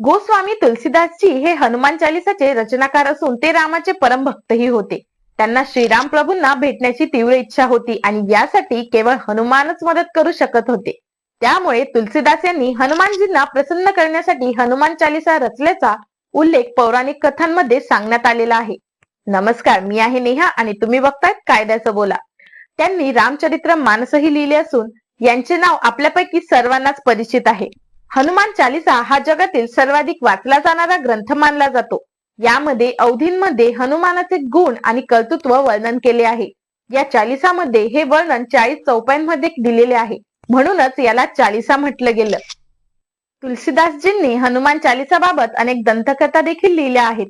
गोस्वामी तुलसीदासजी हे हनुमान चालिसाचे रचनाकार असून ते रामाचे परम भक्तही होते. त्यांना श्रीराम प्रभूंना भेटण्याची तीव्र इच्छा होती आणि यासाठी केवळ हनुमानच मदत करू शकत होते. त्यामुळे तुलसीदास यांनी हनुमानजींना प्रसन्न करण्यासाठी हनुमान चालिसा रचल्याचा उल्लेख पौराणिक कथांमध्ये सांगण्यात आलेला आहे. नमस्कार मी आहे नेहा आणि तुम्ही बघतायत कायद्याचं बोला. त्यांनी रामचरित्र मानसही लिहिले असून यांचे नाव आपल्यापैकी सर्वांनाच परिचित आहे. हनुमान चालिसा हा जगातील सर्वाधिक वाचला जाणारा ग्रंथ मानला जातो. यामध्ये अवधींमध्ये हनुमानाचे गुण आणि कर्तृत्व वर्णन केले आहे. या चालिसामध्ये हे वर्णन चाळीस चौपाईंमध्ये दिलेले आहे. म्हणूनच याला चालिसा म्हटलं गेलं. तुलसीदासजींनी हनुमान चालिसाबाबत अनेक दंतकथा देखील लिहिल्या आहेत.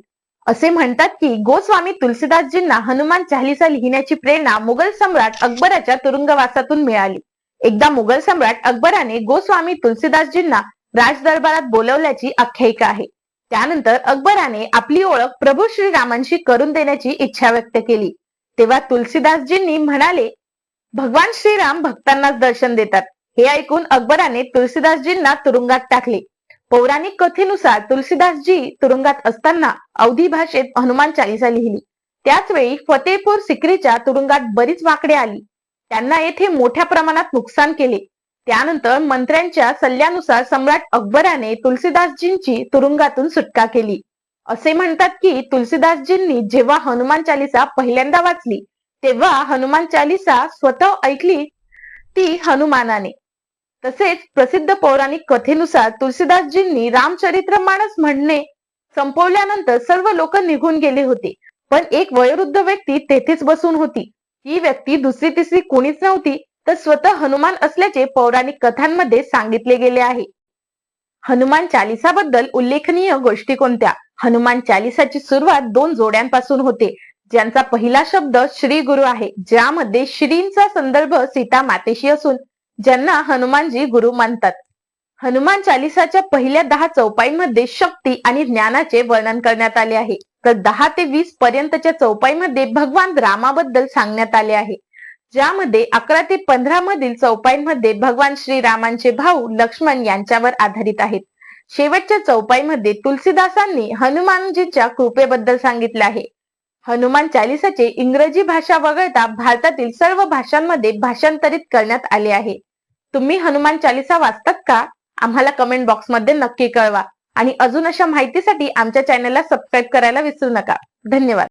असे म्हणतात की गोस्वामी तुलसीदासजींना हनुमान चालिसा लिहिण्याची प्रेरणा मुघल सम्राट अकबराच्या तुरुंगवासातून मिळाली. एकदा मुघल सम्राट अकबराने गोस्वामी तुलसीदासजींना राजदरबारात बोलवल्याची आख्यायिका आहे. त्यानंतर अकबराने आपली ओळख प्रभू श्रीरामांशी करून देण्याची इच्छा व्यक्त केली. तेव्हा तुलसीदासजींनी म्हणाले भगवान श्रीराम भक्तांनाच दर्शन देतात. हे ऐकून अकबराने तुलसीदासजींना तुरुंगात टाकले. पौराणिक कथेनुसार तुलसीदासजी तुरुंगात असताना अवधी भाषेत हनुमान चालिसा लिहिली. त्याच वेळी सिक्रीच्या तुरुंगात बरीच वाकडे आली. त्यांना येथे मोठ्या प्रमाणात नुकसान केले. त्यानंतर मंत्र्यांच्या सल्ल्यानुसार सम्राट अकबराने तुलसीदासजींची तुरुंगातून सुटका केली. असे म्हणतात की तुलसीदासजींनी जेव्हा हनुमान चालिसा पहिल्यांदा वाचली तेव्हा हनुमान चालिसा स्वतः ऐकली ती हनुमानाने. तसेच प्रसिद्ध पौराणिक कथेनुसार तुलसीदासजींनी रामचरित्र मानस म्हणणे संपवल्यानंतर सर्व लोक निघून गेले होते. पण एक वयोवृद्ध व्यक्ती तेथेच बसून होती. ही व्यक्ती दुसरी तिसरी कोणीच नव्हती तर स्वतः हनुमान असल्याचे पौराणिक कथांमध्ये सांगितले गेले आहे. हनुमान चालिसाबद्दल उल्लेखनीय गोष्टी कोणत्या? हनुमान चालिसाची सुरुवात दोन जोड्यांपासून होते ज्यांचा पहिला शब्द श्री गुरु आहे ज्यामध्ये श्रींचा संदर्भ सीता मातेशी असून ज्यांना हनुमानजी गुरु मानतात. हनुमान चालिसाच्या पहिल्या दहा चौपाईमध्ये शक्ती आणि ज्ञानाचे वर्णन करण्यात आले आहे. तर दहा ते वीस पर्यंतच्या चौपाईमध्ये भगवान रामाबद्दल सांगण्यात आले आहे. ज्यामध्ये अकरा ते पंधरा मधील चौपाईमध्ये भगवान श्रीरामांचे भाऊ लक्ष्मण यांच्यावर आधारित आहेत. शेवटच्या चौपाईमध्ये तुलसीदासांनी हनुमानजीच्या कृपेबद्दल सांगितले आहे. हनुमान चालिसाचे इंग्रजी भाषा वगळता भारतातील सर्व भाषांमध्ये भाषांतरित करण्यात आले आहे. तुम्ही हनुमान चालिसा वाचतात का? आम्हाला कमेंट बॉक्समध्ये नक्की कळवा. आणि अजून अशा माहितीसाठी आमच्या चॅनलला सबस्क्राईब करायला विसरू नका. धन्यवाद.